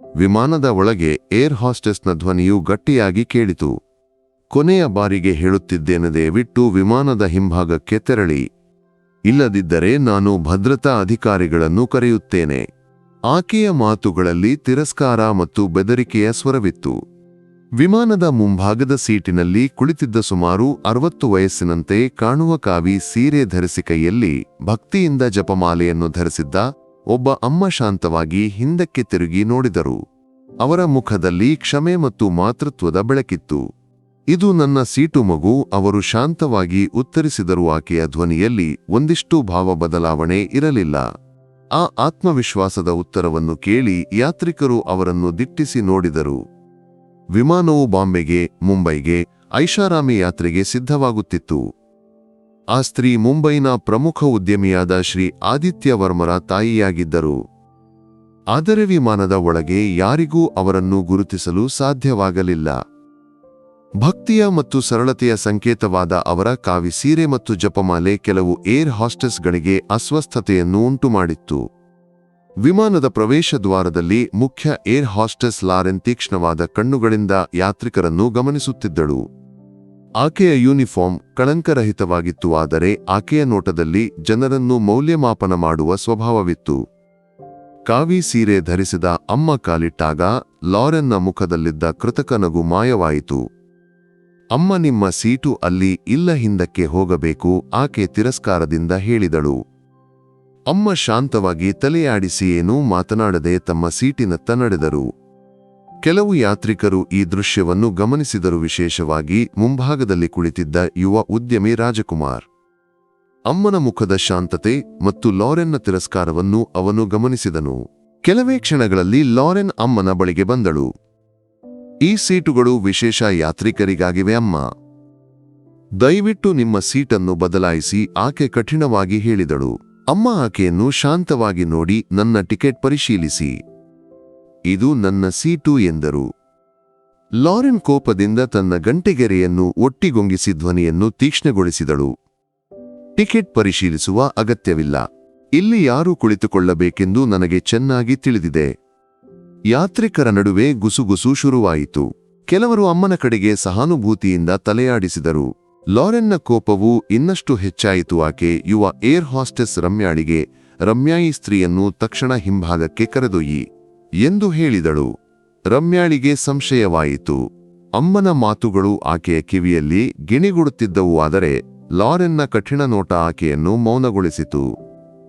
ವಿಮಾನದ ಒಳಗೆ ಏರ್ ಹಾಸ್ಟೆಸ್ನ ಧ್ವನಿಯು ಗಟ್ಟಿಯಾಗಿ ಕೇಳಿತು. ಕೊನೆಯ ಬಾರಿಗೆ ಹೇಳುತ್ತಿದ್ದೇನೆ ದಯವಿಟ್ಟು ವಿಮಾನದ ಹಿಂಭಾಗಕ್ಕೆ ತೆರಳಿ. ಇಲ್ಲದಿದ್ದರೆ ನಾನು ಭದ್ರತಾ ಅಧಿಕಾರಿಗಳನ್ನು ಕರೆಯುತ್ತೇನೆ. ಆಕೆಯ ಮಾತುಗಳಲ್ಲಿ ತಿರಸ್ಕಾರ ಮತ್ತು ಬೆದರಿಕೆಯ ಸ್ವರವಿತ್ತು. ವಿಮಾನದ ಮುಂಭಾಗದ ಸೀಟಿನಲ್ಲಿ ಕುಳಿತಿದ್ದ ಸುಮಾರು ಅರವತ್ತು ವಯಸ್ಸಿನಂತೆ ಕಾಣುವ ಕಾವಿ ಸೀರೆ ಧರಿಸಿ ಕೈಯಲ್ಲಿ ಭಕ್ತಿಯಿಂದ ಜಪಮಾಲೆಯನ್ನು ಧರಿಸಿದ್ದ ಒಬ್ಬ ಅಮ್ಮ ಶಾಂತವಾಗಿ ಹಿಂದಕ್ಕೆ ತಿರುಗಿ ನೋಡಿದರು. ಅವರ ಮುಖದಲ್ಲಿ ಕ್ಷಮೆ ಮತ್ತು ಮಾತೃತ್ವದ ಬೆಳಕಿತ್ತು. ಇದು ನನ್ನ ಸೀಟು ಮಗು, ಅವರು ಶಾಂತವಾಗಿ ಉತ್ತರಿಸಿದರು. ಆಕೆಯ ಧ್ವನಿಯಲ್ಲಿ ಒಂದಿಷ್ಟು ಭಾವ ಬದಲಾವಣೆ ಇರಲಿಲ್ಲ. ಆ ಆತ್ಮವಿಶ್ವಾಸದ ಉತ್ತರವನ್ನು ಕೇಳಿ ಯಾತ್ರಿಕರು ಅವರನ್ನು ದಿಟ್ಟಿಸಿ ನೋಡಿದರು. ವಿಮಾನವು ಬಾಂಬೆಗೆ, ಮುಂಬೈಗೆ, ಐಷಾರಾಮಿ ಯಾತ್ರೆಗೆ ಸಿದ್ಧವಾಗುತ್ತಿತ್ತು. ಆ ಸ್ತ್ರೀ ಮುಂಬೈನ ಪ್ರಮುಖ ಉದ್ಯಮಿಯಾದ ಶ್ರೀ ಆದಿತ್ಯ ವರ್ಮರ ತಾಯಿಯಾಗಿದ್ದರು. ಆದರೆ ವಿಮಾನದ ಒಳಗೆ ಯಾರಿಗೂ ಅವರನ್ನು ಗುರುತಿಸಲು ಸಾಧ್ಯವಾಗಲಿಲ್ಲ. ಭಕ್ತಿಯ ಮತ್ತು ಸರಳತೆಯ ಸಂಕೇತವಾದ ಅವರ ಕಾವಿ ಸೀರೆ ಮತ್ತು ಜಪಮಾಲೆ ಕೆಲವು ಏರ್ ಹಾಸ್ಟೆಸ್ಗಳಿಗೆ ಅಸ್ವಸ್ಥತೆಯನ್ನು ಉಂಟುಮಾಡಿತ್ತು. ವಿಮಾನದ ಪ್ರವೇಶ ದ್ವಾರದಲ್ಲಿ ಮುಖ್ಯ ಏರ್ ಹಾಸ್ಟೆಸ್ ಲಾರೆನ್ ತೀಕ್ಷ್ಣವಾದ ಕಣ್ಣುಗಳಿಂದ ಯಾತ್ರಿಕರನ್ನು ಗಮನಿಸುತ್ತಿದ್ದಳು. ಆಕೆಯ ಯೂನಿಫಾರ್ಮ್ ಕಳಂಕರಹಿತವಾಗಿತ್ತು, ಆದರೆ ಆಕೆಯ ನೋಟದಲ್ಲಿ ಜನರನ್ನು ಮೌಲ್ಯಮಾಪನ ಮಾಡುವ ಸ್ವಭಾವವಿತ್ತು. ಕಾವಿ ಸೀರೆ ಧರಿಸಿದ ಅಮ್ಮ ಕಾಲಿಟ್ಟಾಗ ಲಾರೆನ್ನ ಮುಖದಲ್ಲಿದ್ದ ಕೃತಕ ನಗು ಮಾಯವಾಯಿತು. ಅಮ್ಮ ನಿಮ್ಮ ಸೀಟು ಅಲ್ಲಿ ಇಲ್ಲ ಹಿಂದಕ್ಕೆ ಹೋಗಬೇಕು, ಆಕೆ ತಿರಸ್ಕಾರದಿಂದ ಹೇಳಿದಳು. ಅಮ್ಮ ಶಾಂತವಾಗಿ ತಲೆಯಾಡಿಸಿ ಏನೂ ಮಾತನಾಡದೆ ತಮ್ಮ ಸೀಟಿನತ್ತ ನಡೆದರು. ಕೆಲವು ಯಾತ್ರಿಕರು ಈ ದೃಶ್ಯವನ್ನು ಗಮನಿಸಿದರು ವಿಶೇಷವಾಗಿ ಮುಂಭಾಗದಲ್ಲಿ ಕುಳಿತಿದ್ದ ಯುವ ಉದ್ಯಮಿ ರಾಜಕುಮಾರ್. ಅಮ್ಮನ ಮುಖದ ಶಾಂತತೆ ಮತ್ತು ಲಾರೆನ್ನ ತಿರಸ್ಕಾರವನ್ನು ಅವನು ಗಮನಿಸಿದನು. ಕೆಲವೇ ಕ್ಷಣಗಳಲ್ಲಿ ಲಾರೆನ್ ಅಮ್ಮನ ಬಳಿಗೆ ಬಂದಳು. ಈ ಸೀಟುಗಳು ವಿಶೇಷ ಯಾತ್ರಿಕರಿಗಾಗಿವೆ ಅಮ್ಮ. ದಯವಿಟ್ಟು ನಿಮ್ಮ ಸೀಟನ್ನು ಬದಲಾಯಿಸಿ ಆಕೆ ಕಠಿಣವಾಗಿ ಹೇಳಿದಳು. ಅಮ್ಮ ಆಕೆಯನ್ನು ಶಾಂತವಾಗಿ ನೋಡಿ ನನ್ನ ಟಿಕೆಟ್ ಪರಿಶೀಲಿಸಿ. ಇದು ನನ್ನ ಸೀಟು ಎಂದರು. ಲಾರೆನ್ ಕೋಪದಿಂದ ತನ್ನ ಗಂಟೆಗೆರೆಯನ್ನು ಒಟ್ಟಿಗೊಂಗಿಸಿ ಧ್ವನಿಯನ್ನು ತೀಕ್ಷ್ಣಗೊಳಿಸಿದಳು. ಟಿಕೆಟ್ ಪರಿಶೀಲಿಸುವ ಅಗತ್ಯವಿಲ್ಲ. ಇಲ್ಲಿ ಯಾರು ಕುಳಿತುಕೊಳ್ಳಬೇಕೆಂದು ನನಗೆ ಚೆನ್ನಾಗಿ ತಿಳಿದಿದೆ. ಯಾತ್ರಿಕರ ನಡುವೆ ಗುಸುಗುಸು ಶುರುವಾಯಿತು. ಕೆಲವರು ಅಮ್ಮನ ಕಡೆಗೆ ಸಹಾನುಭೂತಿಯಿಂದ ತಲೆಯಾಡಿಸಿದರು. ಲಾರೆನ್ನ ಕೋಪವು ಇನ್ನಷ್ಟು ಹೆಚ್ಚಾಯಿತು ಆಕೆ ಯುವ ಏರ್ ಹಾಸ್ಟೆಸ್ ರಮ್ಯಾಳಿಗೆ, ರಮ್ಯಾಯಿ ಸ್ತ್ರೀಯನ್ನು ತಕ್ಷಣ ಹಿಂಭಾಗಕ್ಕೆ ಕರೆದೊಯ್ಯಿ. ಎಂದು ಹೇಳಿದಳು. ರಮ್ಯಾಳಿಗೆ ಸಂಶಯವಾಯಿತು. ಅಮ್ಮನ ಮಾತುಗಳು ಆಕೆಯ ಕಿವಿಯಲ್ಲಿ ಗಿಣಿಗುಡುತ್ತಿದ್ದವು ಆದರೆ ಲಾರೆನ್ನ ಕಠಿಣ ನೋಟ ಆಕೆಯನ್ನು ಮೌನಗೊಳಿಸಿತು.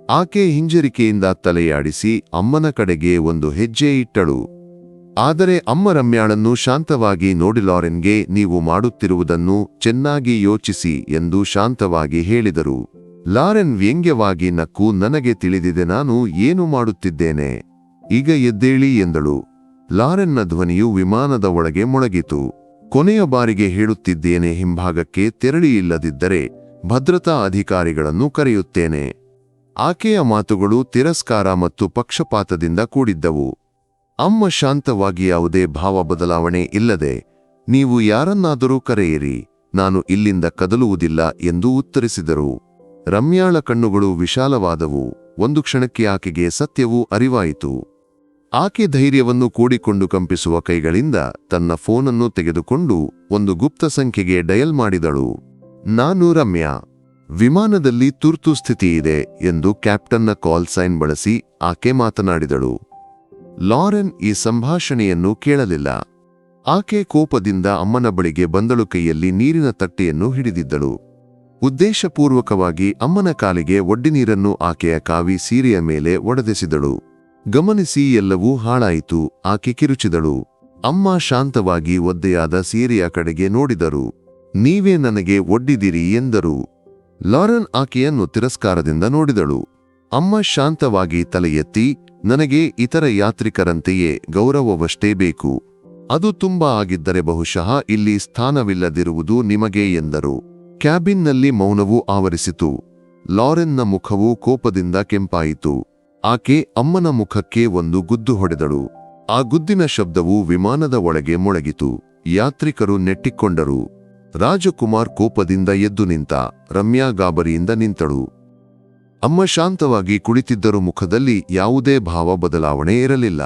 ಆಕೆ ಹಿಂಜರಿಕೆಯಿಂದ ತಲೆಯಾಡಿಸಿ ಅಮ್ಮನ ಕಡೆಗೆ ಒಂದು ಹೆಜ್ಜೆ ಇಟ್ಟಳು. ಆದರೆ ಅಮ್ಮ ರಮ್ಯಾಳನ್ನು ಶಾಂತವಾಗಿ ನೋಡಿ ಲಾರೆನ್ಗೆ ನೀವು ಮಾಡುತ್ತಿರುವುದನ್ನು ಚೆನ್ನಾಗಿ ಯೋಚಿಸಿ ಎಂದು ಶಾಂತವಾಗಿ ಹೇಳಿದರು. ಲಾರೆನ್ ವ್ಯಂಗ್ಯವಾಗಿ ನಕ್ಕು ನನಗೆ ತಿಳಿದಿದೆ ನಾನು ಏನು ಮಾಡುತ್ತಿದ್ದೇನೆ? ಈಗ ಎದ್ದೇಳಿ ಎಂದಳು. ಲಾರೆನ್ನ ಧ್ವನಿಯು ವಿಮಾನದ ಒಳಗೆ ಮೊಳಗಿತು. ಕೊನೆಯ ಬಾರಿಗೆ ಹೇಳುತ್ತಿದ್ದೇನೆ ಹಿಂಭಾಗಕ್ಕೆ ತೆರಳಿ ಇಲ್ಲದಿದ್ದರೆ ಭದ್ರತಾ ಅಧಿಕಾರಿಗಳನ್ನು ಕರೆಯುತ್ತೇನೆ. ಆಕೆಯ ಮಾತುಗಳು ತಿರಸ್ಕಾರ ಮತ್ತು ಪಕ್ಷಪಾತದಿಂದ ಕೂಡಿದ್ದವು. ಅಮ್ಮ ಶಾಂತವಾಗಿ ಯಾವುದೇ ಭಾವ ಬದಲಾವಣೆ ಇಲ್ಲದೆ, ನೀವು ಯಾರನ್ನಾದರೂ ಕರೆಯಿರಿ, ನಾನು ಇಲ್ಲಿಂದ ಕದಲುವುದಿಲ್ಲ ಎಂದು ಉತ್ತರಿಸಿದರು. ರಮ್ಯಾಳ ಕಣ್ಣುಗಳು ವಿಶಾಲವಾದವು. ಒಂದು ಕ್ಷಣಕ್ಕೆ ಆಕೆಗೆ ಸತ್ಯವೂ ಅರಿವಾಯಿತು. ಆಕೆ ಧೈರ್ಯವನ್ನು ಕೂಡಿಕೊಂಡು ಕಂಪಿಸುವ ಕೈಗಳಿಂದ ತನ್ನ ಫೋನನ್ನು ತೆಗೆದುಕೊಂಡು ಒಂದು ಗುಪ್ತ ಸಂಖ್ಯೆಗೆ ಡಯಲ್ ಮಾಡಿದಳು. ನಾನು ರಮ್ಯಾ. ವಿಮಾನದಲ್ಲಿ ತುರ್ತು ಸ್ಥಿತಿ ಇದೆ ಎಂದು ಕ್ಯಾಪ್ಟನ್ನ ಕಾಲ್ ಸೈನ್ ಬಳಸಿ ಆಕೆ ಮಾತನಾಡಿದಳು. ಲಾರೆನ್ ಈ ಸಂಭಾಷಣೆಯನ್ನು ಕೇಳಲಿಲ್ಲ. ಆಕೆ ಕೋಪದಿಂದ ಅಮ್ಮನ ಬಳಿಗೆ ಬಂದಳು ಕೈಯಲ್ಲಿ ನೀರಿನ ತಟ್ಟೆಯನ್ನು ಹಿಡಿದಿದ್ದಳು. ಉದ್ದೇಶಪೂರ್ವಕವಾಗಿ ಅಮ್ಮನ ಕಾಲಿಗೆ ಒಡ್ಡಿನೀರನ್ನು ಆಕೆಯ ಕಾವಿ ಸೀರೆಯ ಮೇಲೆ ಒಡೆದೆಸಿದಳು. ಗಮನಿಸಿ ಎಲ್ಲವೂ ಹಾಳಾಯಿತು. ಆಕೆ ಕಿರುಚಿದಳು. ಅಮ್ಮ ಶಾಂತವಾಗಿ ಒದ್ದೆಯಾದ ಸೀರೆಯ ಕಡೆಗೆ ನೋಡಿದರು. ನೀವೇ ನನಗೆ ಒಡ್ಡಿದಿರಿ ಎಂದರು. ಲಾರೆನ್ ಆಕೆಯನ್ನು ತಿರಸ್ಕಾರದಿಂದ ನೋಡಿದಳು. ಅಮ್ಮ ಶಾಂತವಾಗಿ ತಲೆಯೆತ್ತಿ, ನನಗೆ ಇತರ ಯಾತ್ರಿಕರಂತೆಯೇ ಗೌರವವಷ್ಟೇ ಬೇಕು. ಅದು ತುಂಬಾ ಆಗಿದ್ದರೆ ಬಹುಶಃ ಇಲ್ಲಿ ಸ್ಥಾನವಿಲ್ಲದಿರುವುದು ನಿಮಗೆ ಎಂದರು. ಕ್ಯಾಬಿನ್ನಲ್ಲಿ ಮೌನವು ಆವರಿಸಿತು. ಲಾರೆನ್ನ ಮುಖವು ಕೋಪದಿಂದ ಕೆಂಪಾಯಿತು. ಆಕೆ ಅಮ್ಮನ ಮುಖಕ್ಕೆ ಒಂದು ಗುದ್ದು ಹೊಡೆದಳು. ಆ ಗುದ್ದಿನ ಶಬ್ದವು ವಿಮಾನದ ಒಳಗೆ ಮೊಳಗಿತು. ಯಾತ್ರಿಕರು ನೆಟ್ಟಿಕೊಂಡರು. ರಾಜಕುಮಾರ್ ಕೋಪದಿಂದ ಎದ್ದು ನಿಂತ ರಮ್ಯಾ ಗಾಬರಿಯಿಂದ ನಿಂತಳು. ಅಮ್ಮ ಶಾಂತವಾಗಿ ಕುಳಿತಿದ್ದರು ಮುಖದಲ್ಲಿ ಯಾವುದೇ ಭಾವ ಬದಲಾವಣೆ ಇರಲಿಲ್ಲ.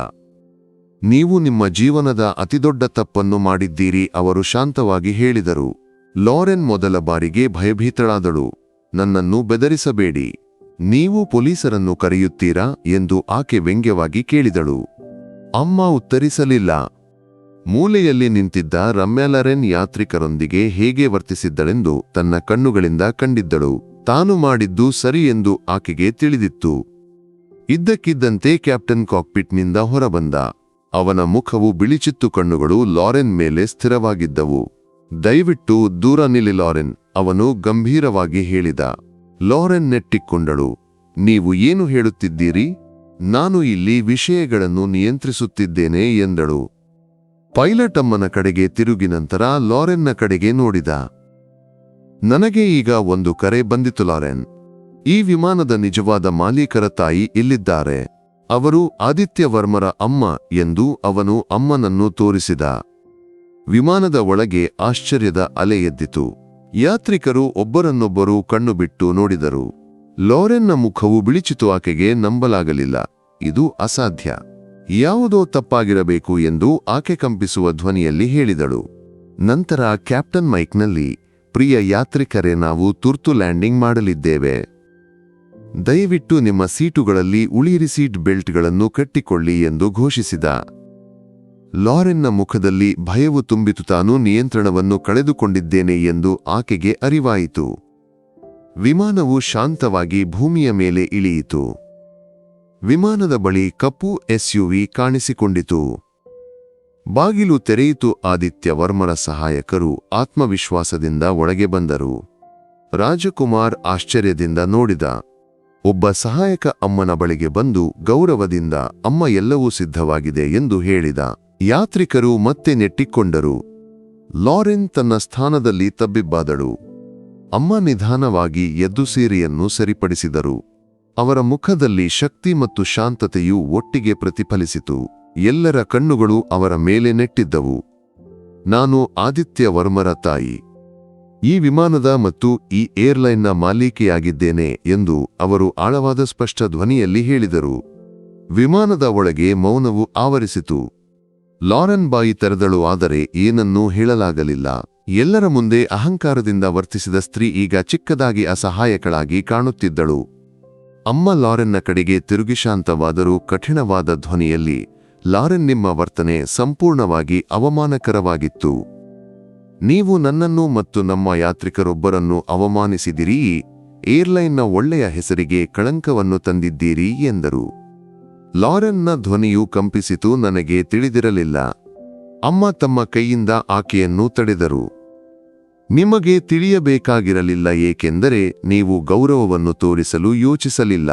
ನೀವು ನಿಮ್ಮ ಜೀವನದ ಅತಿದೊಡ್ಡ ತಪ್ಪನ್ನು ಮಾಡಿದ್ದೀರಿ, ಅವರು ಶಾಂತವಾಗಿ ಹೇಳಿದರು. ಲಾರೆನ್ ಮೊದಲ ಬಾರಿಗೆ ಭಯಭೀತಳಾದಳು. ನನ್ನನ್ನು ಬೆದರಿಸಬೇಡಿ. ನೀವು ಪೊಲೀಸರನ್ನು ಕರೆಯುತ್ತೀರಾ ಎಂದು ಆಕೆ ವ್ಯಂಗ್ಯವಾಗಿ ಕೇಳಿದಳು. ಅಮ್ಮ ಉತ್ತರಿಸಲಿಲ್ಲ. ಮೂಲೆಯಲ್ಲಿ ನಿಂತಿದ್ದ ರಮ್ಯಾಲರೆನ್ ಯಾತ್ರಿಕರೊಂದಿಗೆ ಹೇಗೆ ವರ್ತಿಸಿದ್ದಳೆಂದು ತನ್ನ ಕಣ್ಣುಗಳಿಂದ ಕಂಡಿದ್ದಳು. ತಾನು ಮಾಡಿದ್ದು ಸರಿ ಎಂದು ಆಕೆಗೆ ತಿಳಿದಿತ್ತು. ಇದ್ದಕ್ಕಿದ್ದಂತೆ ಕ್ಯಾಪ್ಟನ್ ಕಾಕ್ಪಿಟ್ನಿಂದ ಹೊರಬಂದ. ಅವನ ಮುಖವು ಬಿಳಿಚಿತ್ತು, ಕಣ್ಣುಗಳು ಲಾರೆನ್ ಮೇಲೆ ಸ್ಥಿರವಾಗಿದ್ದವು. ದಯವಿಟ್ಟು ದೂರ ನಿಲ್ಲಿ ಲಾರೆನ್, ಅವನು ಗಂಭೀರವಾಗಿ ಹೇಳಿದ. ಲಾರೆನ್ ನೆಟ್ಟಿಕೊಂಡಳು, ನೀವು ಏನು ಹೇಳುತ್ತಿದ್ದೀರಿ? ನಾನು ಇಲ್ಲಿ ವಿಷಯಗಳನ್ನು ನಿಯಂತ್ರಿಸುತ್ತಿದ್ದೇನೆ, ಎಂದಳು. ಪೈಲಟ್ ಅಮ್ಮನ ಕಡೆಗೆ ತಿರುಗಿ ನಂತರ ಲಾರೆನ್ನ ಕಡೆಗೆ ನೋಡಿದ. ನನಗೆ ಈಗ ಒಂದು ಕರೆ ಬಂದಿತು ಲಾರೆನ್. ಈ ವಿಮಾನದ ನಿಜವಾದ ಮಾಲೀಕರ ತಾಯಿ ಇಲ್ಲಿದ್ದಾರೆ. ಅವರು ಆದಿತ್ಯ ವರ್ಮರ ಅಮ್ಮ, ಎಂದು ಅವನು ಅಮ್ಮನನ್ನು ತೋರಿಸಿದ. ವಿಮಾನದ ಒಳಗೆ ಆಶ್ಚರ್ಯದ ಅಲೆ ಎದ್ದಿತು. ಯಾತ್ರಿಕರು ಒಬ್ಬರನ್ನೊಬ್ಬರು ಕಣ್ಣು ಬಿಟ್ಟು ನೋಡಿದರು. ಲಾರೆನ್ನ ಮುಖವು ಬಿಳಿಚಿತು ಆಕೆಗೆ ನಂಬಲಾಗಲಿಲ್ಲ. ಇದು ಅಸಾಧ್ಯ. ಯಾವುದೋ ತಪ್ಪಾಗಿರಬೇಕು ಎಂದು ಆಕೆ ಕಂಪಿಸುವ ಧ್ವನಿಯಲ್ಲಿ ಹೇಳಿದಳು. ನಂತರ ಕ್ಯಾಪ್ಟನ್ ಮೈಕ್ನಲ್ಲಿ, ಪ್ರಿಯ ಯಾತ್ರಿಕರೇ, ನಾವು ತುರ್ತು ಲ್ಯಾಂಡಿಂಗ್ ಮಾಡಲಿದ್ದೇವೆ. ದಯವಿಟ್ಟು ನಿಮ್ಮ ಸೀಟುಗಳಲ್ಲಿ ಉಳಿಯಿರಿ, ಸೀಟ್ ಬೆಲ್ಟ್ಗಳನ್ನು ಕಟ್ಟಿಕೊಳ್ಳಿ ಎಂದು ಘೋಷಿಸಿದ. ಲಾರೆನ್ನ ಮುಖದಲ್ಲಿ ಭಯವು ತುಂಬಿತು, ತಾನು ನಿಯಂತ್ರಣವನ್ನು ಕಳೆದುಕೊಂಡಿದ್ದೇನೆ ಎಂದು ಆಕೆಗೆ ಅರಿವಾಯಿತು. ವಿಮಾನವು ಶಾಂತವಾಗಿ ಭೂಮಿಯ ಮೇಲೆ ಇಳಿಯಿತು. ವಿಮಾನದ ಬಳಿ ಕಪ್ಪು ಎಸ್ಯುವಿ ಕಾಣಿಸಿಕೊಂಡಿತು. ಬಾಗಿಲು ತೆರೆಯಿತು ಆದಿತ್ಯ ವರ್ಮರ ಸಹಾಯಕರು ಆತ್ಮವಿಶ್ವಾಸದಿಂದ ಒಳಗೆ ಬಂದರು. ರಾಜಕುಮಾರ್ ಆಶ್ಚರ್ಯದಿಂದ ನೋಡಿದ, ಒಬ್ಬ ಸಹಾಯಕ ಅಮ್ಮನ ಬಳಿಗೆ ಬಂದು ಗೌರವದಿಂದ ಅಮ್ಮ ಎಲ್ಲವೂ ಸಿದ್ಧವಾಗಿದೆ ಎಂದು ಹೇಳಿದ. ಯಾತ್ರಿಕರು ಮತ್ತೆ ನೆಟ್ಟಿಕೊಂಡರು. ಲಾರೆನ್ ತನ್ನ ಸ್ಥಾನದಲ್ಲಿ ತಬ್ಬಿಬ್ಬಾದಳು. ಅಮ್ಮ ನಿಧಾನವಾಗಿ ಎದ್ದು ಸೀರೆಯನ್ನು ಸರಿಪಡಿಸಿದರು. ಅವರ ಮುಖದಲ್ಲಿ ಶಕ್ತಿ ಮತ್ತು ಶಾಂತತೆಯು ಒಟ್ಟಿಗೆ ಪ್ರತಿಫಲಿಸಿತು. ಎಲ್ಲರ ಕಣ್ಣುಗಳು ಅವರ ಮೇಲೆ ನೆಟ್ಟಿದ್ದವು. ನಾನು ಆದಿತ್ಯ ವರ್ಮರ ತಾಯಿ. ಈ ವಿಮಾನದ ಮತ್ತು ಈ ಏರ್ಲೈನ್ನ ಮಾಲೀಕೆಯಾಗಿದ್ದೇನೆ ಎಂದು ಅವರು ಆಳವಾದ ಸ್ಪಷ್ಟ ಧ್ವನಿಯಲ್ಲಿ ಹೇಳಿದರು. ವಿಮಾನದ ಒಳಗೆ ಮೌನವು ಆವರಿಸಿತು. ಲಾರೆನ್ ಬಾಯಿ ತೆರೆದಳು, ಆದರೆ ಏನನ್ನೂ ಹೇಳಲಾಗಲಿಲ್ಲ. ಎಲ್ಲರ ಮುಂದೆ ಅಹಂಕಾರದಿಂದ ವರ್ತಿಸಿದ ಸ್ತ್ರೀ ಈಗ ಚಿಕ್ಕದಾಗಿ ಅಸಹಾಯಕಳಾಗಿ ಕಾಣುತ್ತಿದ್ದಳು. ಅಮ್ಮ ಲಾರೆನ್ನ ಕಡೆಗೆ ತಿರುಗಿಶಾಂತವಾದರೂ ಕಠಿಣವಾದ ಧ್ವನಿಯಲ್ಲಿ, ಲಾರೆನ್, ನಿಮ್ಮ ವರ್ತನೆ ಸಂಪೂರ್ಣವಾಗಿ ಅವಮಾನಕರವಾಗಿತ್ತು. ನೀವು ನನ್ನನ್ನು ಮತ್ತು ನಮ್ಮ ಯಾತ್ರಿಕರೊಬ್ಬರನ್ನು ಅವಮಾನಿಸಿದಿರಿ. ಏರ್ಲೈನ್ನ ಒಳ್ಳೆಯ ಹೆಸರಿಗೆ ಕಳಂಕವನ್ನು ತಂದಿದ್ದೀರಿ, ಎಂದರು. ಲಾರೆನ್ನ ಧ್ವನಿಯು ಕಂಪಿಸಿತು ನನಗೆ ತಿಳಿದಿರಲಿಲ್ಲ. ಅಮ್ಮ ತಮ್ಮ ಕೈಯಿಂದ ಆಕೆಯನ್ನು ತಡೆದರು. ನಿಮಗೆ ತಿಳಿಯಬೇಕಾಗಿರಲಿಲ್ಲ ಏಕೆಂದರೆ ನೀವು ಗೌರವವನ್ನು ತೋರಿಸಲು ಯೋಚಿಸಲಿಲ್ಲ.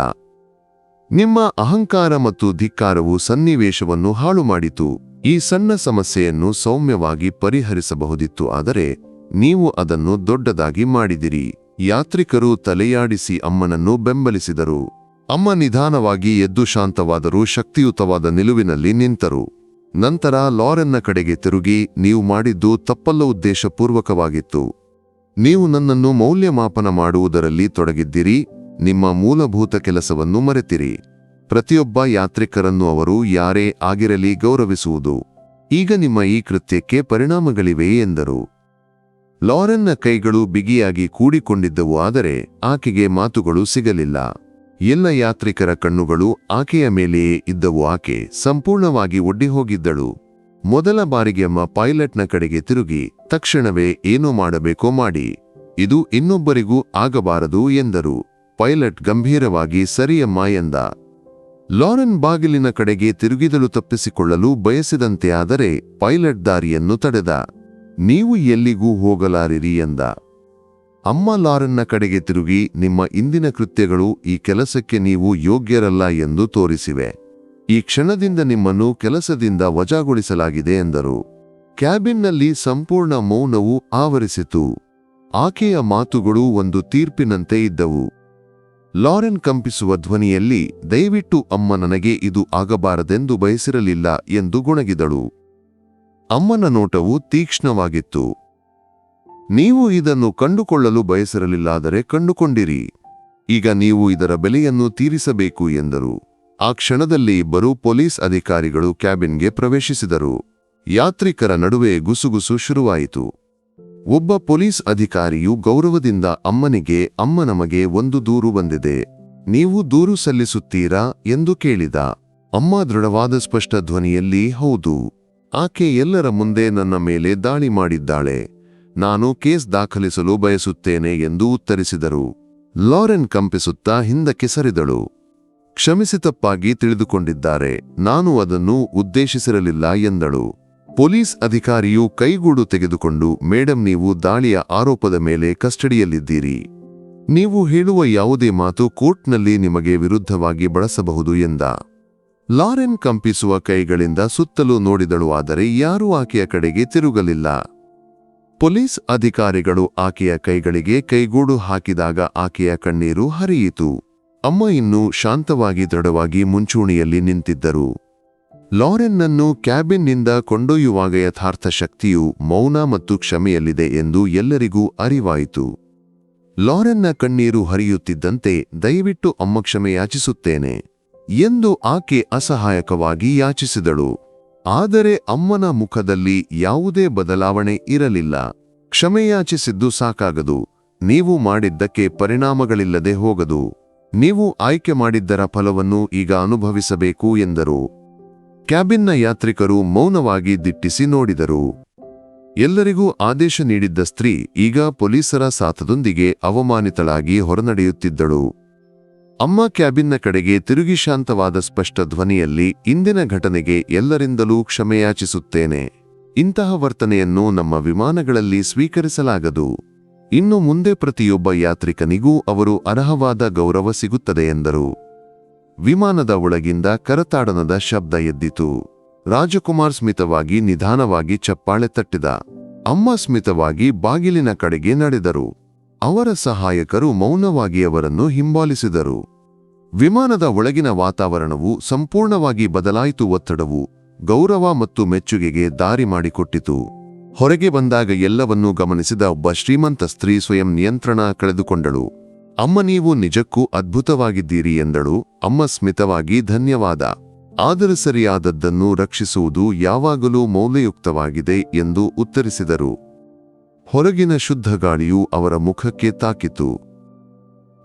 ನಿಮ್ಮ ಅಹಂಕಾರ ಮತ್ತು ಧಿಕ್ಕಾರವು ಸನ್ನಿವೇಶವನ್ನು ಹಾಳು ಮಾಡಿತು ಈ ಸಣ್ಣ ಸಮಸ್ಯೆಯನ್ನು ಸೌಮ್ಯವಾಗಿ ಪರಿಹರಿಸಬಹುದಿತ್ತು, ಆದರೆ ನೀವು ಅದನ್ನು ದೊಡ್ಡದಾಗಿ ಮಾಡಿದಿರಿ. ಯಾತ್ರಿಕರು ತಲೆಯಾಡಿಸಿ ಅಮ್ಮನನ್ನು ಬೆಂಬಲಿಸಿದರು. ಅಮ್ಮ ನಿಧಾನವಾಗಿ ಎದ್ದು ಶಾಂತವಾದರೂ ಶಕ್ತಿಯುತವಾದ ನಿಲುವಿನಲ್ಲಿ ನಿಂತರು. ನಂತರ ಲಾರೆನ್ನ ಕಡೆಗೆ ತಿರುಗಿ, ನೀವು ಮಾಡಿದ್ದು ತಪ್ಪಲ್ಲ ಉದ್ದೇಶಪೂರ್ವಕವಾಗಿತ್ತು. ನೀವು ನನ್ನನ್ನು ಮೌಲ್ಯಮಾಪನ ಮಾಡುವುದರಲ್ಲಿ ತೊಡಗಿದ್ದಿರಿ. ನಿಮ್ಮ ಮೂಲಭೂತ ಕೆಲಸವನ್ನು ಮರೆತಿರಿ. ಪ್ರತಿಯೊಬ್ಬ ಯಾತ್ರಿಕರನ್ನು ಅವರು ಯಾರೇ ಆಗಿರಲಿ ಗೌರವಿಸುವುದು. ಈಗ ನಿಮ್ಮ ಈ ಕೃತ್ಯಕ್ಕೆ ಪರಿಣಾಮಗಳಿವೆ ಎಂದರು. ಲಾರೆನ್ನ ಕೈಗಳು ಬಿಗಿಯಾಗಿ ಕೂಡಿಕೊಂಡಿದ್ದವು, ಆದರೆ ಆಕೆಗೆ ಮಾತುಗಳು ಸಿಗಲಿಲ್ಲ. ಎಲ್ಲ ಯಾತ್ರಿಕರ ಕಣ್ಣುಗಳು ಆಕೆಯ ಮೇಲೆಯೇ ಇದ್ದವು. ಆಕೆ ಸಂಪೂರ್ಣವಾಗಿ ಒಡ್ಡಿಹೋಗಿದ್ದಳು. ಮೊದಲ ಬಾರಿಗೆ ಅಮ್ಮ ಪೈಲಟ್ನ ಕಡೆಗೆ ತಿರುಗಿ, ತಕ್ಷಣವೇ ಏನು ಮಾಡಬೇಕೋ ಮಾಡಿ, ಇದು ಇನ್ನೊಬ್ಬರಿಗೂ ಆಗಬಾರದು ಎಂದರು. ಪೈಲಟ್ ಗಂಭೀರವಾಗಿ, ಸರಿಯಮ್ಮ ಎಂದ. ಲಾರೆನ್ ಬಾಗಿಲಿನ ಕಡೆಗೆ ತಿರುಗಿದಲು ತಪ್ಪಿಸಿಕೊಳ್ಳಲು ಬಯಸಿದಂತೆ ಆದರೆ ಪೈಲಟ್ ದಾರಿಯನ್ನು ತಡೆದ. ನೀವು ಎಲ್ಲಿಗೂ ಹೋಗಲಾರಿರಿ ಎಂದ. ಅಮ್ಮ ಲಾರನ್ನ ಕಡೆಗೆ ತಿರುಗಿ ನಿಮ್ಮ ಇಂದಿನ ಕೃತ್ಯಗಳು ಈ ಕೆಲಸಕ್ಕೆ ನೀವು ಯೋಗ್ಯರಲ್ಲ ಎಂದು ತೋರಿಸಿವೆ. ಈ ಕ್ಷಣದಿಂದ ನಿಮ್ಮನ್ನು ಕೆಲಸದಿಂದ ವಜಾಗೊಳಿಸಲಾಗಿದೆ ಎಂದರು. ಕ್ಯಾಬಿನ್ನಲ್ಲಿ ಸಂಪೂರ್ಣ ಮೌನವು ಆವರಿಸಿತು. ಆಕೆಯ ಮಾತುಗಳು ಒಂದು ತೀರ್ಪಿನಂತೆ ಇದ್ದವು. ಲಾರೆನ್ ಕಂಪಿಸುವ ಧ್ವನಿಯಲ್ಲಿ, ದಯವಿಟ್ಟು ಅಮ್ಮ ನನಗೆ ಇದು ಆಗಬಾರದೆಂದು ಬಯಸಿರಲಿಲ್ಲ ಎಂದು ಗುಣಗಿದಳು. ಅಮ್ಮನ ನೋಟವು ತೀಕ್ಷ್ಣವಾಗಿತ್ತು. ನೀವು ಇದನ್ನು ಕಂಡುಕೊಳ್ಳಲು ಬಯಸಿರಲಿಲ್ಲಾದರೆ ಕಂಡುಕೊಂಡಿರಿ. ಈಗ ನೀವು ಇದರ ಬೆಲೆಯನ್ನು ತೀರಿಸಬೇಕು ಎಂದರು. ಆ ಕ್ಷಣದಲ್ಲಿ ಇಬ್ಬರು ಪೊಲೀಸ್ ಅಧಿಕಾರಿಗಳು ಕ್ಯಾಬಿನ್ಗೆ ಪ್ರವೇಶಿಸಿದರು. ಯಾತ್ರಿಕರ ನಡುವೆ ಗುಸುಗುಸು ಶುರುವಾಯಿತು. ಒಬ್ಬ ಪೊಲೀಸ್ ಅಧಿಕಾರಿಯು ಗೌರವದಿಂದ ಅಮ್ಮನಿಗೆ, ಅಮ್ಮ ನಮಗೆ ಒಂದು ದೂರು ಬಂದಿದೆ. ನೀವು ದೂರು ಸಲ್ಲಿಸುತ್ತೀರಾ? ಎಂದು ಕೇಳಿದ. ಅಮ್ಮ ದೃಢವಾದ ಸ್ಪಷ್ಟ ಧ್ವನಿಯಲ್ಲಿ, ಹೌದು. ಆಕೆ ಎಲ್ಲರ ಮುಂದೆ ನನ್ನ ಮೇಲೆ ದಾಳಿ ಮಾಡಿದ್ದಾಳೆ. ನಾನು ಕೇಸ್ ದಾಖಲಿಸಲು ಬಯಸುತ್ತೇನೆ ಎಂದು ಉತ್ತರಿಸಿದರು. ಲಾರೆನ್ ಕಂಪಿಸುತ್ತಾ ಹಿಂದಕ್ಕೆ ಸರಿದಳು. ಕ್ಷಮಿಸಿ ತಪ್ಪಾಗಿ ತಿಳಿದುಕೊಂಡಿದ್ದಾರೆ. ನಾನು ಅದನ್ನು ಉದ್ದೇಶಿಸಿರಲಿಲ್ಲ ಎಂದಳು. ಪೊಲೀಸ್ ಅಧಿಕಾರಿಯು ಕೈಗೂಡು ತೆಗೆದುಕೊಂಡು, ಮೇಡಂ, ನೀವು ದಾಳಿಯ ಆರೋಪದ ಮೇಲೆ ಕಸ್ಟಡಿಯಲ್ಲಿದ್ದೀರಿ. ನೀವು ಹೇಳುವ ಯಾವುದೇ ಮಾತು ಕೋರ್ಟ್ನಲ್ಲಿ ನಿಮಗೆ ವಿರುದ್ಧವಾಗಿ ಬಳಸಬಹುದು ಎಂದ. ಲಾರೆನ್ ಕಂಪಿಸುವ ಕೈಗಳಿಂದ ಸುತ್ತಲೂ ನೋಡಿದಳು, ಆದರೆ ಯಾರೂ ಆಕೆಯ ಕಡೆಗೆ ತಿರುಗಲಿಲ್ಲ. ಪೊಲೀಸ್ ಅಧಿಕಾರಿಗಳು ಆಕೆಯ ಕೈಗಳಿಗೆ ಕೈಗೂಡು ಹಾಕಿದಾಗ ಆಕೆಯ ಕಣ್ಣೀರು ಹರಿಯಿತು. ಅಮ್ಮ ಇನ್ನೂ ಶಾಂತವಾಗಿ ದೃಢವಾಗಿ ಮುಂಚೂಣಿಯಲ್ಲಿ ನಿಂತಿದ್ದರು. ಲಾರೆನ್ನನ್ನು ಕ್ಯಾಬಿನ್ನಿಂದ ಕೊಂಡೊಯ್ಯುವಾಗ ಯಥಾರ್ಥ ಶಕ್ತಿಯು ಮೌನ ಮತ್ತು ಕ್ಷಮೆಯಲ್ಲಿದೆ ಎಂದು ಎಲ್ಲರಿಗೂ ಅರಿವಾಯಿತು. ಲಾರೆನ್ನ ಕಣ್ಣೀರು ಹರಿಯುತ್ತಿದ್ದಂತೆ ದಯವಿಟ್ಟು ಅಮ್ಮ ಕ್ಷಮೆ ಯಾಚಿಸುತ್ತೇನೆ ಎಂದು ಆಕೆ ಅಸಹಾಯಕವಾಗಿ ಯಾಚಿಸಿದಳು. ಆದರೆ ಅಮ್ಮನ ಮುಖದಲ್ಲಿ ಯಾವುದೇ ಬದಲಾವಣೆ ಇರಲಿಲ್ಲ. ಕ್ಷಮೆಯಾಚಿಸಿದ್ದು ಸಾಕಾಗದು. ನೀವು ಮಾಡಿದ್ದಕ್ಕೆ ಪರಿಣಾಮಗಳಿಲ್ಲದೆ ಹೋಗದು. ನೀವು ಆಯ್ಕೆ ಮಾಡಿದ್ದರ ಫಲವನ್ನು ಈಗ ಅನುಭವಿಸಬೇಕು ಎಂದರು. ಕ್ಯಾಬಿನ್ನ ಯಾತ್ರಿಕರು ಮೌನವಾಗಿ ದಿಟ್ಟಿಸಿ ನೋಡಿದರು. ಎಲ್ಲರಿಗೂ ಆದೇಶ ನೀಡಿದ್ದ ಸ್ತ್ರೀ ಈಗ ಪೊಲೀಸರ ಸಾಥದೊಂದಿಗೆ ಅವಮಾನಿತಳಾಗಿ ಹೊರನಡೆಯುತ್ತಿದ್ದಳು. ಅಮ್ಮ ಕ್ಯಾಬಿನ್ನ ಕಡೆಗೆ ತಿರುಗಿ ಶಾಂತವಾದ ಸ್ಪಷ್ಟ ಧ್ವನಿಯಲ್ಲಿ ಇಂದಿನ ಘಟನೆಗೆ ಎಲ್ಲರಿಂದಲೂ ಕ್ಷಮೆಯಾಚಿಸುತ್ತೇನೆ. ಇಂತಹ ವರ್ತನೆಯನ್ನು ನಮ್ಮ ವಿಮಾನಗಳಲ್ಲಿ ಸ್ವೀಕರಿಸಲಾಗದು. ಇನ್ನು ಮುಂದೆ ಪ್ರತಿಯೊಬ್ಬ ಯಾತ್ರಿಕನಿಗೂ ಅವರು ಅರ್ಹವಾದ ಗೌರವ ಸಿಗುತ್ತದೆ ಎಂದರು. ವಿಮಾನದ ಒಳಗಿಂದ ಕರತಾಡನದ ಶಬ್ದ ಎದ್ದಿತು. ರಾಜಕುಮಾರ್ ಸ್ಮಿತವಾಗಿ ನಿಧಾನವಾಗಿ ಚಪ್ಪಾಳೆ ತಟ್ಟಿದ. ಅಮ್ಮ ಸ್ಮಿತವಾಗಿ ಬಾಗಿಲಿನ ಕಡೆಗೆ ನಡೆದರು. ಅವರ ಸಹಾಯಕರು ಮೌನವಾಗಿ ಅವರನ್ನು ಹಿಂಬಾಲಿಸಿದರು. ವಿಮಾನದ ಒಳಗಿನ ವಾತಾವರಣವು ಸಂಪೂರ್ಣವಾಗಿ ಬದಲಾಯಿತು, ಒತ್ತಡವು ಗೌರವ ಮತ್ತು ಮೆಚ್ಚುಗೆಗೆ ದಾರಿ ಮಾಡಿಕೊಟ್ಟಿತು. ಹೊರಗೆ ಬಂದಾಗ ಎಲ್ಲವನ್ನೂ ಗಮನಿಸಿದ ಒಬ್ಬ ಶ್ರೀಮಂತ ಸ್ತ್ರೀ ಸ್ವಯಂ ನಿಯಂತ್ರಣ ಕಳೆದುಕೊಂಡಳು. ಅಮ್ಮ, ನೀವು ನಿಜಕ್ಕೂ ಅದ್ಭುತವಾಗಿದ್ದೀರಿ ಎಂದಳು. ಅಮ್ಮ, ಸ್ಮಿತವಾಗಿ ಧನ್ಯವಾದ. ಆದರೆ ಸರಿಯಾದದ್ದನ್ನು ರಕ್ಷಿಸುವುದು ಯಾವಾಗಲೂ ಮೌಲ್ಯಯುಕ್ತವಾಗಿದೆ ಎಂದು ಉತ್ತರಿಸಿದರು. ಹೊರಗಿನ ಶುದ್ಧ ಗಾಳಿಯು ಅವರ ಮುಖಕ್ಕೆ ತಾಕಿತು.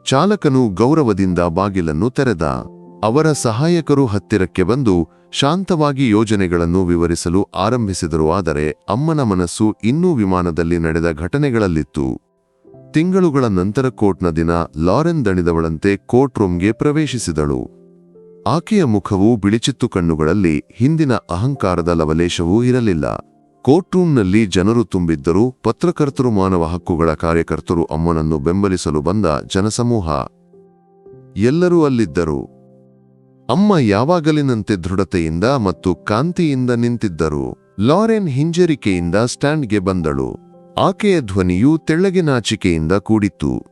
ಚಾಲಕನು ಗೌರವದಿಂದ ಬಾಗಿಲನ್ನು ತೆರೆದ. ಅವರ ಸಹಾಯಕರು ಹತ್ತಿರಕ್ಕೆ ಬಂದು ಶಾಂತವಾಗಿ ಯೋಜನೆಗಳನ್ನು ವಿವರಿಸಲು ಆರಂಭಿಸಿದರು. ಆದರೆ ಅಮ್ಮನ ಮನಸ್ಸು ಇನ್ನೂ ವಿಮಾನದಲ್ಲಿ ನಡೆದ ಘಟನೆಗಳಲ್ಲಿತ್ತು. ತಿಂಗಳುಗಳ ನಂತರ ಕೋರ್ಟ್ನ ದಿನ ಲಾರೆನ್ ದಣಿದವಳಂತೆ ಕೋರ್ಟ್ ರೂಮ್ಗೆ ಪ್ರವೇಶಿಸಿದಳು. ಆಕೆಯ ಮುಖವು ಬಿಳಿಚಿತ್ತು ಕಣ್ಣುಗಳಲ್ಲಿ ಹಿಂದಿನ ಅಹಂಕಾರದ ಲವಲೇಶವೂ ಇರಲಿಲ್ಲ. ಕೋರ್ಟ್ ಜನರು ತುಂಬಿದ್ದರೂ ಪತ್ರಕರ್ತರು ಮಾನವ ಹಕ್ಕುಗಳ ಕಾರ್ಯಕರ್ತರು ಅಮ್ಮನನ್ನು ಬೆಂಬಲಿಸಲು ಬಂದ ಜನಸಮೂಹ. ಎಲ್ಲರೂ ಅಲ್ಲಿದ್ದರು. ಅಮ್ಮ ಯಾವಾಗಲಿನಂತೆ ದೃಢತೆಯಿಂದ ಮತ್ತು ಕಾಂತಿಯಿಂದ ನಿಂತಿದ್ದರು. ಲಾರೆನ್ ಹಿಂಜರಿಕೆಯಿಂದ ಸ್ಟ್ಯಾಂಡ್ಗೆ ಬಂದಳು. ಆಕೆಯ ಧ್ವನಿಯು ತೆಳ್ಳಗೆ ನಾಚಿಕೆಯಿಂದ ಕೂಡಿತ್ತು.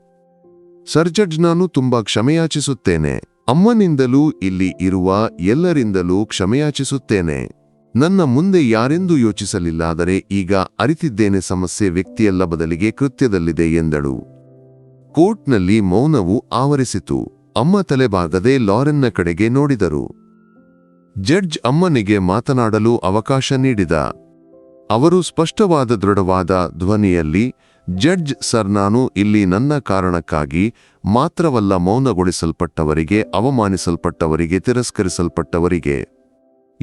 ಸರ್ಜಡ್ಜ್, ನಾನು ತುಂಬಾ ಕ್ಷಮೆಯಾಚಿಸುತ್ತೇನೆ. ಅಮ್ಮನಿಂದಲೂ ಇಲ್ಲಿ ಇರುವ ಎಲ್ಲರಿಂದಲೂ ಕ್ಷಮೆಯಾಚಿಸುತ್ತೇನೆ. ನನ್ನ ಮುಂದೆ ಯಾರೆಂದೂ ಯೋಚಿಸಲಿಲ್ಲಾದರೆ ಈಗ ಅರಿತಿದ್ದೇನೆ ಸಮಸ್ಯೆ ವ್ಯಕ್ತಿಯಲ್ಲ ಬದಲಿಗೆ ಕೃತ್ಯದಲ್ಲಿದೆ ಎಂದಳು. ಕೋರ್ಟ್ನಲ್ಲಿ ಮೌನವು ಆವರಿಸಿತು. ಅಮ್ಮ ತಲೆಬಾಗದೆ ಲಾರೆನ್ನ ಕಡೆಗೆ ನೋಡಿದರು. ಜಡ್ಜ್ ಅಮ್ಮನಿಗೆ ಮಾತನಾಡಲು ಅವಕಾಶ ನೀಡಿದ. ಅವರು ಸ್ಪಷ್ಟವಾದ ದೃಢವಾದ ಧ್ವನಿಯಲ್ಲಿ, ಜಡ್ಜ್ ಸರ್, ನಾನು ಇಲ್ಲಿ ನನ್ನ ಕಾರಣಕ್ಕಾಗಿ ಮಾತ್ರವಲ್ಲ ಮೌನಗೊಳಿಸಲ್ಪಟ್ಟವರಿಗೆ, ಅವಮಾನಿಸಲ್ಪಟ್ಟವರಿಗೆ, ತಿರಸ್ಕರಿಸಲ್ಪಟ್ಟವರಿಗೆ.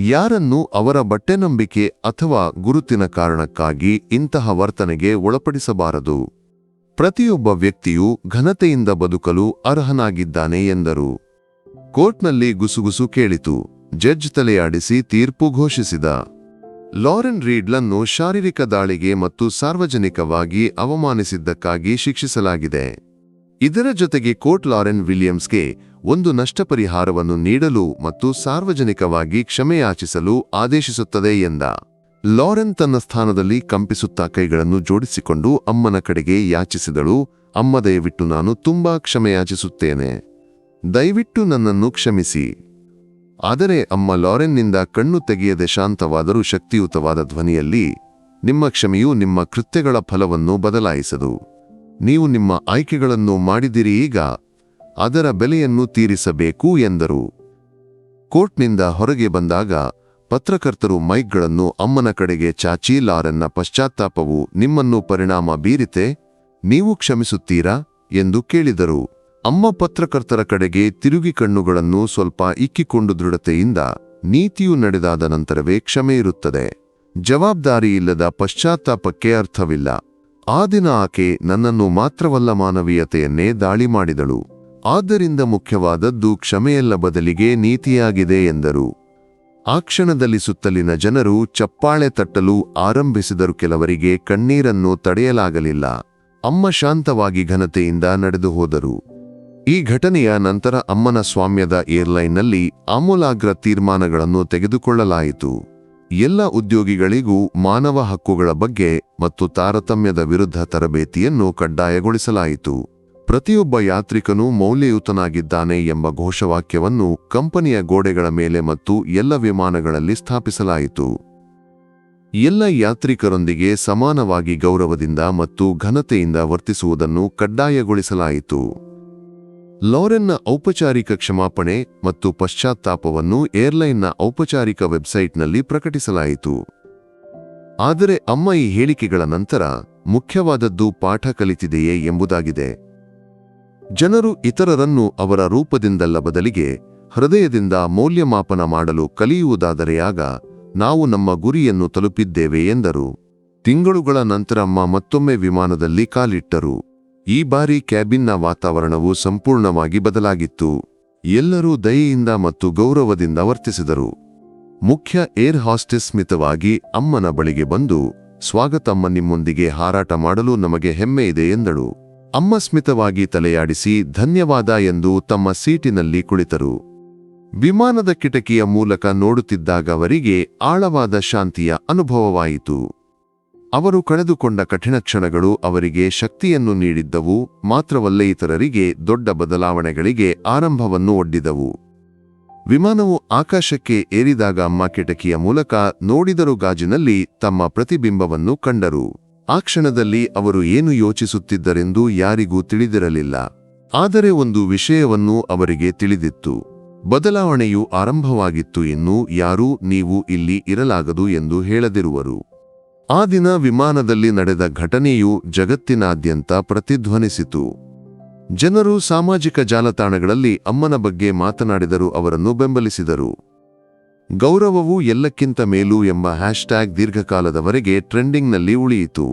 ಯಾರನ್ನು ಅವರ ಬಟ್ಟೆ ನಂಬಿಕೆ ಅಥವಾ ಗುರುತಿನ ಕಾರಣಕ್ಕಾಗಿ ಇಂತಹ ವರ್ತನೆಗೆ ಒಳಪಡಿಸಬಾರದು? ಪ್ರತಿಯೊಬ್ಬ ವ್ಯಕ್ತಿಯು ಘನತೆಯಿಂದ ಬದುಕಲು ಅರ್ಹನಾಗಿದ್ದಾನೆ ಎಂದರು. ಕೋರ್ಟ್ನಲ್ಲಿ ಗುಸುಗುಸು ಕೇಳಿತು. ಜಡ್ಜ್ ತಲೆಯಾಡಿಸಿ ತೀರ್ಪು ಘೋಷಿಸಿದ. ಲಾರೆನ್ ರೀಡ್ಲನ್ನು ಶಾರೀರಿಕ ದಾಳಿಗೆ ಮತ್ತು ಸಾರ್ವಜನಿಕವಾಗಿ ಅವಮಾನಿಸಿದ್ದಕ್ಕಾಗಿ ಶಿಕ್ಷಿಸಲಾಗಿದೆ. ಇದರ ಜೊತೆಗೆ ಕೋರ್ಟ್ ಲಾರೆನ್ ವಿಲಿಯಮ್ಸ್ಗೆ ಒಂದು ನಷ್ಟ ಪರಿಹಾರವನ್ನು ನೀಡಲು ಮತ್ತು ಸಾರ್ವಜನಿಕವಾಗಿ ಕ್ಷಮೆಯಾಚಿಸಲು ಆದೇಶಿಸುತ್ತದೆ ಎಂದ. ಲಾರೆನ್ ತನ್ನ ಸ್ಥಾನದಲ್ಲಿ ಕಂಪಿಸುತ್ತಾ ಕೈಗಳನ್ನು ಜೋಡಿಸಿಕೊಂಡು ಅಮ್ಮನ ಕಡೆಗೆ ಯಾಚಿಸಿದಳು, ಅಮ್ಮ, ದಯವಿಟ್ಟು ನಾನು ತುಂಬಾ ಕ್ಷಮೆಯಾಚಿಸುತ್ತೇನೆ. ದಯವಿಟ್ಟು ನನ್ನನ್ನು ಕ್ಷಮಿಸಿ. ಆದರೆ ಅಮ್ಮ, ಲಾರೆನ್ನಿಂದ ಕಣ್ಣು ತೆಗೆಯದೆ ಶಾಂತವಾದರೂ ಶಕ್ತಿಯುತವಾದ ಧ್ವನಿಯಲ್ಲಿ, ನಿಮ್ಮ ಕ್ಷಮೆಯು ನಿಮ್ಮ ಕೃತ್ಯಗಳ ಫಲವನ್ನು ಬದಲಾಯಿಸದು. ನೀವು ನಿಮ್ಮ ಆಯ್ಕೆಗಳನ್ನು ಮಾಡಿದಿರಿ ಈಗ. ಅದರ ಬೆಲೆಯನ್ನು ತೀರಿಸಬೇಕು ಎಂದರು. ಕೋರ್ಟ್ನಿಂದ ಹೊರಗೆ ಬಂದಾಗ ಪತ್ರಕರ್ತರು ಮೈಕ್ಗಳನ್ನು ಅಮ್ಮನ ಕಡೆಗೆ ಚಾಚಿ, ಲಾರೆನ್ನ ಪಶ್ಚಾತ್ತಾಪವು ನಿಮ್ಮನ್ನು ಪರಿಣಾಮ ಬೀರಿತೆ, ನೀವು ಕ್ಷಮಿಸುತ್ತೀರಾ? ಎಂದು ಕೇಳಿದರು. ಅಮ್ಮ ಪತ್ರಕರ್ತರ ಕಡೆಗೆ ತಿರುಗಿ ಕಣ್ಣುಗಳನ್ನು ಸ್ವಲ್ಪ ಇಕ್ಕಿಕೊಂಡು ದೃಢತೆಯಿಂದ, ನೀತಿಯು ನಡೆದಾದ ನಂತರವೇ ಕ್ಷಮೆ ಇರುತ್ತದೆ. ಜವಾಬ್ದಾರಿಯಿಲ್ಲದ ಪಶ್ಚಾತ್ತಾಪಕ್ಕೆ ಅರ್ಥವಿಲ್ಲ. ಆ ದಿನ ಆಕೆ ನನ್ನನ್ನು ಮಾತ್ರವಲ್ಲ ಮಾನವೀಯತೆಯನ್ನೇ ದಾಳಿ ಮಾಡಿದಳು. ಆದ್ದರಿಂದ ಮುಖ್ಯವಾದದ್ದು ಕ್ಷಮೆಯಲ್ಲ ಬದಲಿಗೆ ನೀತಿಯಾಗಿದೆ ಎಂದರು. ಆ ಕ್ಷಣದಲ್ಲಿ ಸುತ್ತಲಿನ ಜನರು ಚಪ್ಪಾಳೆ ತಟ್ಟಲು ಆರಂಭಿಸಿದರು. ಕೆಲವರಿಗೆ ಕಣ್ಣೀರನ್ನು ತಡೆಯಲಾಗಲಿಲ್ಲ. ಅಮ್ಮ ಶಾಂತವಾಗಿ ಘನತೆಯಿಂದ ನಡೆದು ಹೋದರು. ಈ ಘಟನೆಯ ನಂತರ ಅಮ್ಮನ ಸ್ವಾಮ್ಯದ ಏರ್ಲೈನ್ನಲ್ಲಿ ಆಮೂಲಾಗ್ರ ತೀರ್ಮಾನಗಳನ್ನು ತೆಗೆದುಕೊಳ್ಳಲಾಯಿತು. ಎಲ್ಲ ಉದ್ಯೋಗಿಗಳಿಗೂ ಮಾನವ ಹಕ್ಕುಗಳ ಬಗ್ಗೆ ಮತ್ತು ತಾರತಮ್ಯದ ವಿರುದ್ಧ ತರಬೇತಿಯನ್ನು ಕಡ್ಡಾಯಗೊಳಿಸಲಾಯಿತು. ಪ್ರತಿಯೊಬ್ಬ ಯಾತ್ರಿಕನೂ ಮೌಲ್ಯಯುತನಾಗಿದ್ದಾನೆ ಎಂಬ ಘೋಷವಾಕ್ಯವನ್ನು ಕಂಪನಿಯ ಗೋಡೆಗಳ ಮೇಲೆ ಮತ್ತು ಎಲ್ಲ ವಿಮಾನಗಳಲ್ಲಿ ಸ್ಥಾಪಿಸಲಾಯಿತು. ಎಲ್ಲ ಯಾತ್ರಿಕರೊಂದಿಗೆ ಸಮಾನವಾಗಿ ಗೌರವದಿಂದ ಮತ್ತು ಘನತೆಯಿಂದ ವರ್ತಿಸುವುದನ್ನು ಕಡ್ಡಾಯಗೊಳಿಸಲಾಯಿತು. ಲಾರೆನ್ನ ಔಪಚಾರಿಕ ಕ್ಷಮಾಪಣೆ ಮತ್ತು ಪಶ್ಚಾತ್ತಾಪವನ್ನು ಏರ್ಲೈನ್ನ ಔಪಚಾರಿಕ ವೆಬ್ಸೈಟ್ನಲ್ಲಿ ಪ್ರಕಟಿಸಲಾಯಿತು. ಆದರೆ ಅಮ್ಮ ಈ ಹೇಳಿಕೆಗಳ ನಂತರ ಮುಖ್ಯವಾದದ್ದು ಪಾಠ ಕಲಿತಿದೆಯೇ ಎಂಬುದಾಗಿದೆ. ಜನರು ಇತರರನ್ನು ಅವರ ರೂಪದಿಂದಲ್ಲ ಬದಲಿಗೆ ಹೃದಯದಿಂದ ಮೌಲ್ಯಮಾಪನ ಮಾಡಲು ಕಲಿಯುವುದಾದರೆಯಾಗ ನಾವು ನಮ್ಮ ಗುರಿಯನ್ನು ತಲುಪಿದ್ದೇವೆ ಎಂದರು. ತಿಂಗಳುಗಳ ನಂತರ ಅಮ್ಮ ಮತ್ತೊಮ್ಮೆ ವಿಮಾನದಲ್ಲಿ ಕಾಲಿಟ್ಟರು. ಈ ಬಾರಿ ಕ್ಯಾಬಿನ್ನ ವಾತಾವರಣವು ಸಂಪೂರ್ಣವಾಗಿ ಬದಲಾಗಿತ್ತು. ಎಲ್ಲರೂ ದಯೆಯಿಂದ ಮತ್ತು ಗೌರವದಿಂದ ವರ್ತಿಸಿದರು. ಮುಖ್ಯ ಏರ್ ಹಾಸ್ಟೆಸ್ ಮಿತವಾಗಿ ಅಮ್ಮನ ಬಳಿಗೆ ಬಂದು ಸ್ವಾಗತಮ್ಮ ನಿಮ್ಮೊಂದಿಗೆ ಹಾರಾಟ ಮಾಡಲು ನಮಗೆ ಹೆಮ್ಮೆ ಇದೆ, ಎಂದಳು. ಅಮ್ಮ ಸ್ಮಿತವಾಗಿ ತಲೆಯಾಡಿಸಿ ಧನ್ಯವಾದ ಎಂದು ತಮ್ಮ ಸೀಟಿನಲ್ಲಿ ಕುಳಿತರು. ವಿಮಾನದ ಕಿಟಕಿಯ ಮೂಲಕ ನೋಡುತ್ತಿದ್ದಾಗ ಅವರಿಗೆ ಆಳವಾದ ಶಾಂತಿಯ ಅನುಭವವಾಯಿತು. ಅವರು ಕಳೆದುಕೊಂಡ ಕಠಿಣ ಕ್ಷಣಗಳು ಅವರಿಗೆ ಶಕ್ತಿಯನ್ನು ನೀಡಿದ್ದವು ಮಾತ್ರವಲ್ಲ ಇತರರಿಗೆ ದೊಡ್ಡ ಬದಲಾವಣೆಗಳಿಗೆ ಆರಂಭವನ್ನು ಒಡ್ಡಿದವು. ವಿಮಾನವು ಆಕಾಶಕ್ಕೆ ಏರಿದಾಗ ಅಮ್ಮ ಕಿಟಕಿಯ ಮೂಲಕ ನೋಡಿದರು ಗಾಜಿನಲ್ಲಿ ತಮ್ಮ ಪ್ರತಿಬಿಂಬವನ್ನು ಕಂಡರು. ಆ ಕ್ಷಣದಲ್ಲಿ ಅವರು ಏನು ಯೋಚಿಸುತ್ತಿದ್ದರೆಂದು ಯಾರಿಗೂ ತಿಳಿದಿರಲಿಲ್ಲ. ಆದರೆ ಒಂದು ವಿಷಯವನ್ನು ಅವರಿಗೆ ತಿಳಿದಿತ್ತು. ಬದಲಾವಣೆಯು ಆರಂಭವಾಗಿತ್ತು ಇನ್ನು ಯಾರೂ ನೀವು ಇಲ್ಲಿ ಇರಲಾಗದು ಎಂದು ಹೇಳದಿರುವರು. ಆ ದಿನ ವಿಮಾನದಲ್ಲಿ ನಡೆದ ಘಟನೆಯು ಜಗತ್ತಿನಾದ್ಯಂತ ಪ್ರತಿಧ್ವನಿಸಿತು. ಜನರು ಸಾಮಾಜಿಕ ಜಾಲತಾಣಗಳಲ್ಲಿ ಅಮ್ಮನ ಬಗ್ಗೆ ಮಾತನಾಡಿದರು ಅವರನ್ನು ಬೆಂಬಲಿಸಿದರು. ಗೌರವವು ಎಲ್ಲಕ್ಕಿಂತ ಮೇಲೂ ಎಂಬ ಹ್ಯಾಶ್ಟ್ಯಾಗ್ ದೀರ್ಘಕಾಲದವರೆಗೆ ಟ್ರೆಂಡಿಂಗ್ನಲ್ಲಿ ಉಳಿಯಿತು.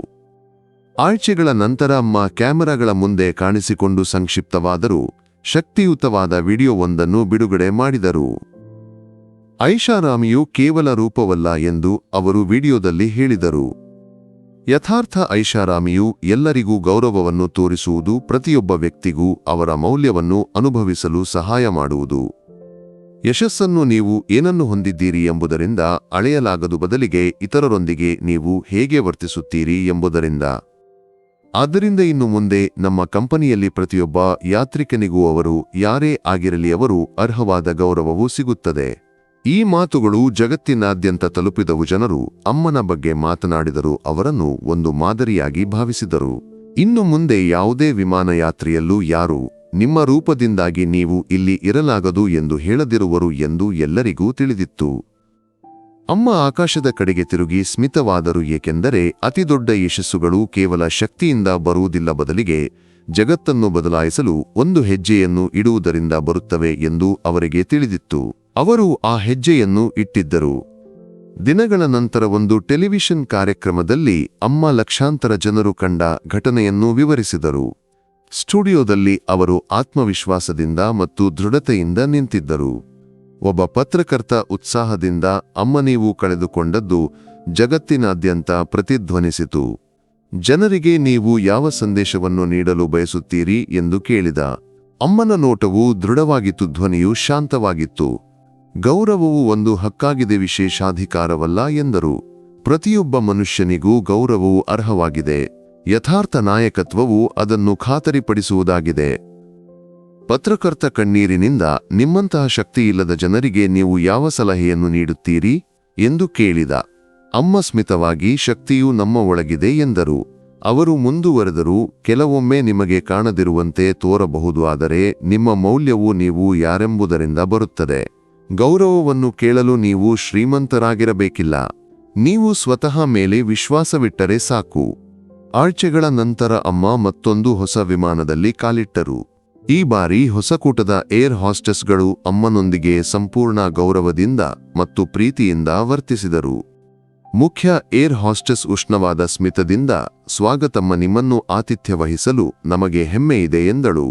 ಆಳ್ಚೆಗಳ ನಂತರ ಅಮ್ಮ ಕ್ಯಾಮೆರಾಗಳ ಮುಂದೆ ಕಾಣಿಸಿಕೊಂಡು ಸಂಕ್ಷಿಪ್ತವಾದರೂ ಶಕ್ತಿಯುತವಾದ ವಿಡಿಯೋವೊಂದನ್ನು ಬಿಡುಗಡೆ ಮಾಡಿದರು. ಐಷಾರಾಮಿಯು ಕೇವಲ ರೂಪವಲ್ಲ ಎಂದು ಅವರು ವಿಡಿಯೋದಲ್ಲಿ ಹೇಳಿದರು. ಯಥಾರ್ಥ ಐಷಾರಾಮಿಯು ಎಲ್ಲರಿಗೂ ಗೌರವವನ್ನು ತೋರಿಸುವುದು ಪ್ರತಿಯೊಬ್ಬ ವ್ಯಕ್ತಿಗೂ ಅವರ ಮೌಲ್ಯವನ್ನು ಅನುಭವಿಸಲು ಸಹಾಯ ಮಾಡುವುದು. ಯಶಸ್ಸನ್ನು ನೀವು ಏನನ್ನು ಹೊಂದಿದ್ದೀರಿ ಎಂಬುದರಿಂದ ಅಳೆಯಲಾಗದು ಬದಲಿಗೆ ಇತರರೊಂದಿಗೆ ನೀವು ಹೇಗೆ ವರ್ತಿಸುತ್ತೀರಿ ಎಂಬುದರಿಂದ. ಆದ್ದರಿಂದ ಇನ್ನು ಮುಂದೆ ನಮ್ಮ ಕಂಪನಿಯಲ್ಲಿ ಪ್ರತಿಯೊಬ್ಬ ಯಾತ್ರಿಕನಿಗೂ ಅವರು ಯಾರೇ ಆಗಿರಲಿ ಅವರು ಅರ್ಹವಾದ ಗೌರವವು ಸಿಗುತ್ತದೆ. ಈ ಮಾತುಗಳು ಜಗತ್ತಿನಾದ್ಯಂತ ತಲುಪಿದವು ಜನರು ಅಮ್ಮನ ಬಗ್ಗೆ ಮಾತನಾಡಿದರು ಅವರನ್ನು ಒಂದು ಮಾದರಿಯಾಗಿ ಭಾವಿಸಿದರು. ಇನ್ನು ಮುಂದೆ ಯಾವುದೇ ವಿಮಾನಯಾತ್ರೆಯಲ್ಲೂ ಯಾರು ನಿಮ್ಮ ರೂಪದಿಂದಾಗಿ ನೀವು ಇಲ್ಲಿ ಇರಲಾಗದು ಎಂದು ಹೇಳದಿರುವರು ಎಂದು ಎಲ್ಲರಿಗೂ ತಿಳಿದಿತ್ತು. ಅಮ್ಮ ಆಕಾಶದ ಕಡೆಗೆ ತಿರುಗಿ ಸ್ಮಿತವಾದರು, ಏಕೆಂದರೆ ಅತಿದೊಡ್ಡ ಯಶಸ್ಸುಗಳು ಕೇವಲ ಶಕ್ತಿಯಿಂದ ಬರುವುದಿಲ್ಲ ಬದಲಿಗೆ ಜಗತ್ತನ್ನು ಬದಲಾಯಿಸಲು ಒಂದು ಹೆಜ್ಜೆಯನ್ನು ಇಡುವುದರಿಂದ ಬರುತ್ತವೆ ಎಂದು ಅವರಿಗೆ ತಿಳಿದಿತ್ತು. ಅವರು ಆ ಹೆಜ್ಜೆಯನ್ನು ಇಟ್ಟಿದ್ದರು. ದಿನಗಳ ನಂತರ ಒಂದು ಟೆಲಿವಿಷನ್ ಕಾರ್ಯಕ್ರಮದಲ್ಲಿ ಅಮ್ಮ ಲಕ್ಷಾಂತರ ಜನರು ಕಂಡ ಘಟನೆಯನ್ನು ವಿವರಿಸಿದರು. ಸ್ಟುಡಿಯೋದಲ್ಲಿ ಅವರು ಆತ್ಮವಿಶ್ವಾಸದಿಂದ ಮತ್ತು ದೃಢತೆಯಿಂದ ನಿಂತಿದ್ದರು. ಒಬ್ಬ ಪತ್ರಕರ್ತ ಉತ್ಸಾಹದಿಂದ ಅಮ್ಮ ನೀವು ಕಳೆದುಕೊಂಡದ್ದು ಜಗತ್ತಿನಾದ್ಯಂತ ಪ್ರತಿಧ್ವನಿಸಿತು. ಜನರಿಗೆ ನೀವು ಯಾವ ಸಂದೇಶವನ್ನು ನೀಡಲು ಬಯಸುತ್ತೀರಿ ಎಂದು ಕೇಳಿದ. ಅಮ್ಮನ ನೋಟವು ದೃಢವಾಗಿತ್ತು, ಧ್ವನಿಯು ಶಾಂತವಾಗಿತ್ತು. ಗೌರವವು ಒಂದು ಹಕ್ಕಾಗಿದೆ, ವಿಶೇಷಾಧಿಕಾರವಲ್ಲ ಎಂದರು. ಪ್ರತಿಯೊಬ್ಬ ಮನುಷ್ಯನಿಗೂ ಗೌರವವು ಅರ್ಹವಾಗಿದೆ. ಯಥಾರ್ಥ ನಾಯಕತ್ವವು ಅದನ್ನು ಖಾತರಿಪಡಿಸುವುದಾಗಿದೆ. ಪತ್ರಕರ್ತ ಕಣ್ಣೀರಿನಿಂದ ನಿಮ್ಮಂತಹ ಶಕ್ತಿಯಿಲ್ಲದ ಜನರಿಗೆ ನೀವು ಯಾವ ಸಲಹೆಯನ್ನು ನೀಡುತ್ತೀರಿ? ಎಂದು ಕೇಳಿದ. ಅಮ್ಮ ಸ್ಮಿತವಾಗಿ, ಶಕ್ತಿಯು ನಮ್ಮ ಒಳಗಿದೆ ಎಂದರು. ಅವರು ಮುಂದುವರೆದರು ಕೆಲವೊಮ್ಮೆ ನಿಮಗೆ ಕಾಣದಿರುವಂತೆ ತೋರಬಹುದು, ಆದರೆ ನಿಮ್ಮ ಮೌಲ್ಯವು ನೀವು ಯಾರೆಂಬುದರಿಂದ ಬರುತ್ತದೆ. ಗೌರವವನ್ನು ಕೇಳಲು ನೀವು ಶ್ರೀಮಂತರಾಗಿರಬೇಕಿಲ್ಲ. ನೀವು ಸ್ವತಃ ಮೇಲೆ ವಿಶ್ವಾಸವಿಟ್ಟರೆ ಸಾಕು. ಆഴ്ಚೆಗಳ ನಂತರ ಅಮ್ಮ ಮತ್ತೊಂದು ಹೊಸ ವಿಮಾನದಲ್ಲಿ ಕಾಲಿಟ್ಟರು. ಈ ಬಾರಿ ಹೊಸಕೂಟದ ಏರ್ ಹಾಸ್ಟೆಸ್ಗಳು ಅಮ್ಮನೊಂದಿಗೆ ಸಂಪೂರ್ಣ ಗೌರವದಿಂದ ಮತ್ತು ಪ್ರೀತಿಯಿಂದ ವರ್ತಿಸಿದರು. ಮುಖ್ಯ ಏರ್ ಹಾಸ್ಟೆಸ್ ಉಷ್ಣವಾದ ಸ್ಮಿತದಿಂದ ಸ್ವಾಗತಮ್ಮ ನಿಮ್ಮನ್ನು ಆತಿಥ್ಯ ವಹಿಸಲು ನಮಗೆ ಹೆಮ್ಮೆಯಿದೆ ಎಂದಳು.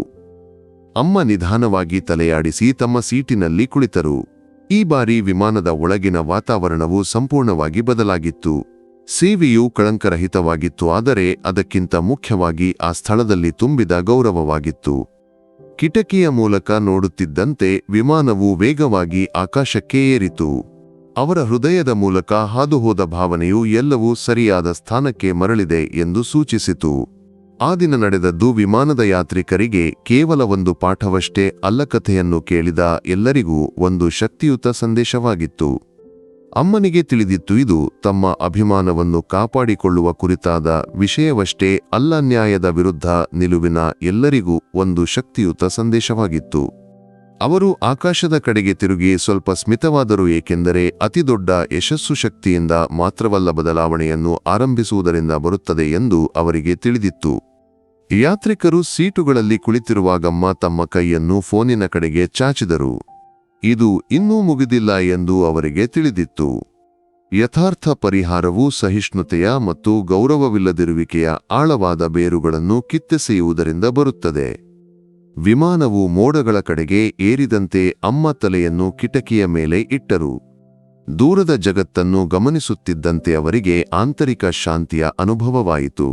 ಅಮ್ಮ ನಿಧಾನವಾಗಿ ತಲೆಯಾಡಿಸಿ ತಮ್ಮ ಸೀಟಿನಲ್ಲಿ ಕುಳಿತರು. ಈ ಬಾರಿ ವಿಮಾನದ ಒಳಗಿನ ವಾತಾವರಣವು ಸಂಪೂರ್ಣವಾಗಿ ಬದಲಾಗಿತ್ತು. ಸೇವೆಯು ಕಳಂಕರಹಿತವಾಗಿತ್ತು, ಆದರೆ ಅದಕ್ಕಿಂತ ಮುಖ್ಯವಾಗಿ ಆ ಸ್ಥಳದಲ್ಲಿ ತುಂಬಿದ ಗೌರವವಾಗಿತ್ತು. ಕಿಟಕಿಯ ಮೂಲಕ ನೋಡುತ್ತಿದ್ದಂತೆ ವಿಮಾನವು ವೇಗವಾಗಿ ಆಕಾಶಕ್ಕೆ ಏರಿತು. ಅವರ ಹೃದಯದ ಮೂಲಕ ಹಾದುಹೋದ ಭಾವನೆಯು ಎಲ್ಲವೂ ಸರಿಯಾದ ಸ್ಥಾನಕ್ಕೆ ಮರಳಿದೆ ಎಂದು ಸೂಚಿಸಿತು. ಆ ದಿನ ನಡೆದದ್ದು ವಿಮಾನದ ಯಾತ್ರಿಕರಿಗೆ ಕೇವಲ ಒಂದು ಪಾಠವಷ್ಟೇ ಅಲ್ಲಕಥೆಯನ್ನು ಕೇಳಿದ ಎಲ್ಲರಿಗೂ ಒಂದು ಶಕ್ತಿಯುತ ಸಂದೇಶವಾಗಿತ್ತು. ಅಮ್ಮನಿಗೆ ತಿಳಿದಿತ್ತು, ಇದು ತಮ್ಮ ಅಭಿಮಾನವನ್ನು ಕಾಪಾಡಿಕೊಳ್ಳುವ ಕುರಿತಾದ ವಿಷಯವಷ್ಟೇ ಅಲ್ಲ, ನ್ಯಾಯದ ವಿರುದ್ಧ ನಿಲುವಿನ ಎಲ್ಲರಿಗೂ ಒಂದು ಶಕ್ತಿಯುತ ಸಂದೇಶವಾಗಿತ್ತು. ಅವರು ಆಕಾಶದ ಕಡೆಗೆ ತಿರುಗಿ ಸ್ವಲ್ಪ ಸ್ಮಿತವಾದರು, ಏಕೆಂದರೆ ಅತಿದೊಡ್ಡ ಯಶಸ್ಸು ಶಕ್ತಿಯಿಂದ ಮಾತ್ರವಲ್ಲ ಬದಲಾವಣೆಯನ್ನು ಆರಂಭಿಸುವುದರಿಂದ ಬರುತ್ತದೆ ಎಂದು ಅವರಿಗೆ ತಿಳಿದಿತ್ತು. ಯಾತ್ರಿಕರು ಸೀಟುಗಳಲ್ಲಿ ಕುಳಿತಿರುವಾಗಮ್ಮ ತಮ್ಮ ಕೈಯನ್ನು ಫೋನಿನ ಕಡೆಗೆ ಚಾಚಿದರು. ಇದು ಇನ್ನೂ ಮುಗಿದಿಲ್ಲ ಎಂದು ಅವರಿಗೆ ತಿಳಿದಿತ್ತು. ಯಥಾರ್ಥ ಪರಿಹಾರವು ಸಹಿಷ್ಣುತೆಯ ಮತ್ತು ಗೌರವವಿಲ್ಲದಿರುವಿಕೆಯ ಆಳವಾದ ಬೇರುಗಳನ್ನು ಕಿತ್ತೆಸೆಯುವುದರಿಂದ ಬರುತ್ತದೆ. ವಿಮಾನವು ಮೋಡಗಳ ಕಡೆಗೆ ಏರಿದಂತೆ ಅಮ್ಮ ತಲೆಯನ್ನು ಕಿಟಕಿಯ ಮೇಲೆ ಇಟ್ಟರು. ದೂರದ ಜಗತ್ತನ್ನು ಗಮನಿಸುತ್ತಿದ್ದಂತೆ ಅವರಿಗೆ ಆಂತರಿಕ ಶಾಂತಿಯ ಅನುಭವವಾಯಿತು.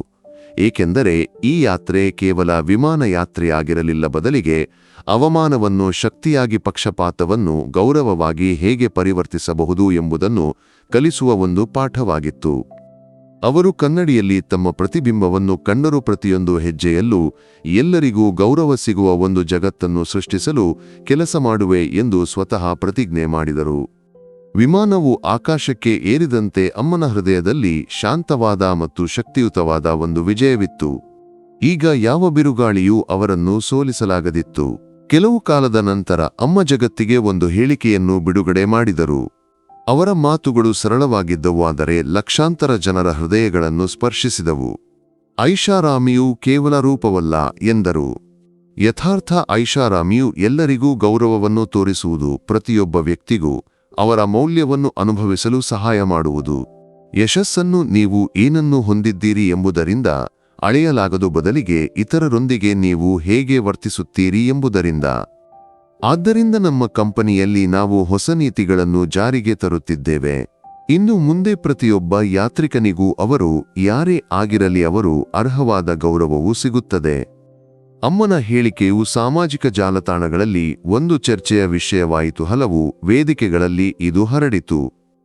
ಏಕೆಂದರೆ ಈ ಯಾತ್ರೆ ಕೇವಲ ವಿಮಾನ ಯಾತ್ರೆಯಾಗಿರಲಿಲ್ಲ ಬದಲಿಗೆ ಅವಮಾನವನ್ನು ಶಕ್ತಿಯಾಗಿ ಪಕ್ಷಪಾತವನ್ನು ಗೌರವವಾಗಿ ಹೇಗೆ ಪರಿವರ್ತಿಸಬಹುದು ಎಂಬುದನ್ನು ಕಲಿಸುವ ಒಂದು ಪಾಠವಾಗಿತ್ತು. ಅವರು ಕನ್ನಡಿಯಲ್ಲಿ ತಮ್ಮ ಪ್ರತಿಬಿಂಬವನ್ನು ಕಂಡರು ಪ್ರತಿಯೊಂದು ಹೆಜ್ಜೆಯಲ್ಲೂ ಎಲ್ಲರಿಗೂ ಗೌರವ ಸಿಗುವ ಒಂದು ಜಗತ್ತನ್ನು ಸೃಷ್ಟಿಸಲು ಕೆಲಸ ಮಾಡುವೆ ಎಂದು ಸ್ವತಃ ಪ್ರತಿಜ್ಞೆ ಮಾಡಿದರು. ವಿಮಾನವು ಆಕಾಶಕ್ಕೆ ಏರಿದಂತೆ ಅಮ್ಮನ ಹೃದಯದಲ್ಲಿ ಶಾಂತವಾದ ಮತ್ತು ಶಕ್ತಿಯುತವಾದ ಒಂದು ವಿಜಯವಿತ್ತು. ಈಗ ಯಾವ ಬಿರುಗಾಳಿಯೂ ಅವರನ್ನು ಸೋಲಿಸಲಾಗದಿತ್ತು. ಕೆಲವು ಕಾಲದ ನಂತರ ಅಮ್ಮ ಜಗತ್ತಿಗೆ ಒಂದು ಹೇಳಿಕೆಯನ್ನು ಬಿಡುಗಡೆ ಮಾಡಿದರು. ಅವರ ಮಾತುಗಳು ಸರಳವಾಗಿದ್ದವು ಆದರೆ ಲಕ್ಷಾಂತರ ಜನರ ಹೃದಯಗಳನ್ನು ಸ್ಪರ್ಶಿಸಿದವು. ಐಷಾರಾಮಿಯು ಕೇವಲ ರೂಪವಲ್ಲ ಎಂದರು. ಯಥಾರ್ಥ ಐಷಾರಾಮಿಯು ಎಲ್ಲರಿಗೂ ಗೌರವವನ್ನು ತೋರಿಸುವುದು ಪ್ರತಿಯೊಬ್ಬ ವ್ಯಕ್ತಿಗೂ ಅವರ ಮೌಲ್ಯವನ್ನು ಅನುಭವಿಸಲು ಸಹಾಯ ಮಾಡುವುದು. ಯಶಸ್ಸನ್ನು ನೀವು ಏನನ್ನು ಹೊಂದಿದ್ದೀರಿ ಎಂಬುದರಿಂದ ಅಳೆಯಲಾಗದು ಬದಲಿಗೆ ಇತರರೊಂದಿಗೆ ನೀವು ಹೇಗೆ ವರ್ತಿಸುತ್ತೀರಿ ಎಂಬುದರಿಂದ. ಆದ್ದರಿಂದ ನಮ್ಮ ಕಂಪನಿಯಲ್ಲಿ ನಾವು ಹೊಸ ನೀತಿಗಳನ್ನು ಜಾರಿಗೆ ತರುತ್ತಿದ್ದೇವೆ. ಇನ್ನು ಮುಂದೆ ಪ್ರತಿಯೊಬ್ಬ ಯಾತ್ರಿಕನಿಗೂ ಅವರು ಯಾರೇ ಆಗಿರಲಿ ಅವರು ಅರ್ಹವಾದ ಗೌರವವೂ ಸಿಗುತ್ತದೆ. ಅಮ್ಮನ ಹೇಳಿಕೆಯು ಸಾಮಾಜಿಕ ಜಾಲತಾಣಗಳಲ್ಲಿ ಒಂದು ಚರ್ಚೆಯ ವಿಷಯವಾಯಿತು. ಹಲವು ವೇದಿಕೆಗಳಲ್ಲಿ ಇದು ಹರಡಿತು.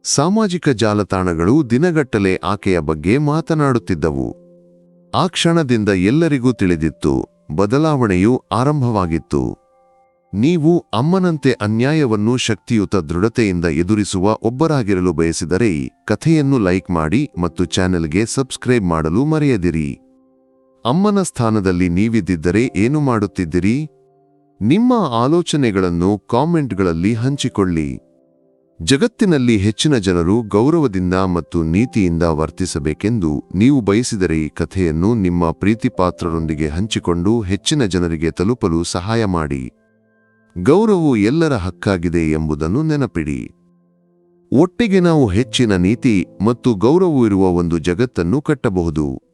ಸಾಮಾಜಿಕ ಜಾಲತಾಣಗಳು ದಿನಗಟ್ಟಲೆ ಆಕೆಯ ಬಗ್ಗೆ ಮಾತನಾಡುತ್ತಿದ್ದವು. ಆ ಕ್ಷಣದಿಂದ ಎಲ್ಲರಿಗೂ ತಿಳಿದಿತ್ತು, ಬದಲಾವಣೆಯು ಆರಂಭವಾಗಿತ್ತು. ನೀವು ಅಮ್ಮನಂತೆ ಅನ್ಯಾಯವನ್ನು ಶಕ್ತಿಯುತ ದೃಢತೆಯಿಂದ ಎದುರಿಸುವ ಒಬ್ಬರಾಗಿರಲು ಬಯಸಿದರೆ ಕಥೆಯನ್ನು ಲೈಕ್ ಮಾಡಿ ಮತ್ತು ಚಾನೆಲ್ಗೆ ಸಬ್ಸ್ಕ್ರೈಬ್ ಮಾಡಲು ಮರೆಯದಿರಿ. ಅಮ್ಮನ ಸ್ಥಾನದಲ್ಲಿ ನೀವಿದ್ದಿದ್ದರೆ ಏನು ಮಾಡುತ್ತಿದ್ದಿರಿ? ನಿಮ್ಮ ಆಲೋಚನೆಗಳನ್ನು ಕಾಮೆಂಟ್ಗಳಲ್ಲಿ ಹಂಚಿಕೊಳ್ಳಿ. ಜಗತ್ತಿನಲ್ಲಿ ಹೆಚ್ಚಿನ ಜನರು ಗೌರವದಿಂದ ಮತ್ತು ನೀತಿಯಿಂದ ವರ್ತಿಸಬೇಕೆಂದು ನೀವು ಬಯಸಿದರೆ ಈ ಕಥೆಯನ್ನು ನಿಮ್ಮ ಪ್ರೀತಿಪಾತ್ರರೊಂದಿಗೆ ಹಂಚಿಕೊಂಡು ಹೆಚ್ಚಿನ ಜನರಿಗೆ ತಲುಪಲು ಸಹಾಯ ಮಾಡಿ. ಗೌರವವು ಎಲ್ಲರ ಹಕ್ಕಾಗಿದೆ ಎಂಬುದನ್ನು ನೆನಪಿಡಿ. ಒಟ್ಟಿಗೆ ನಾವು ಹೆಚ್ಚಿನ ನೀತಿ ಮತ್ತು ಗೌರವವಿರುವ ಒಂದು ಜಗತ್ತನ್ನು ಕಟ್ಟಬಹುದು.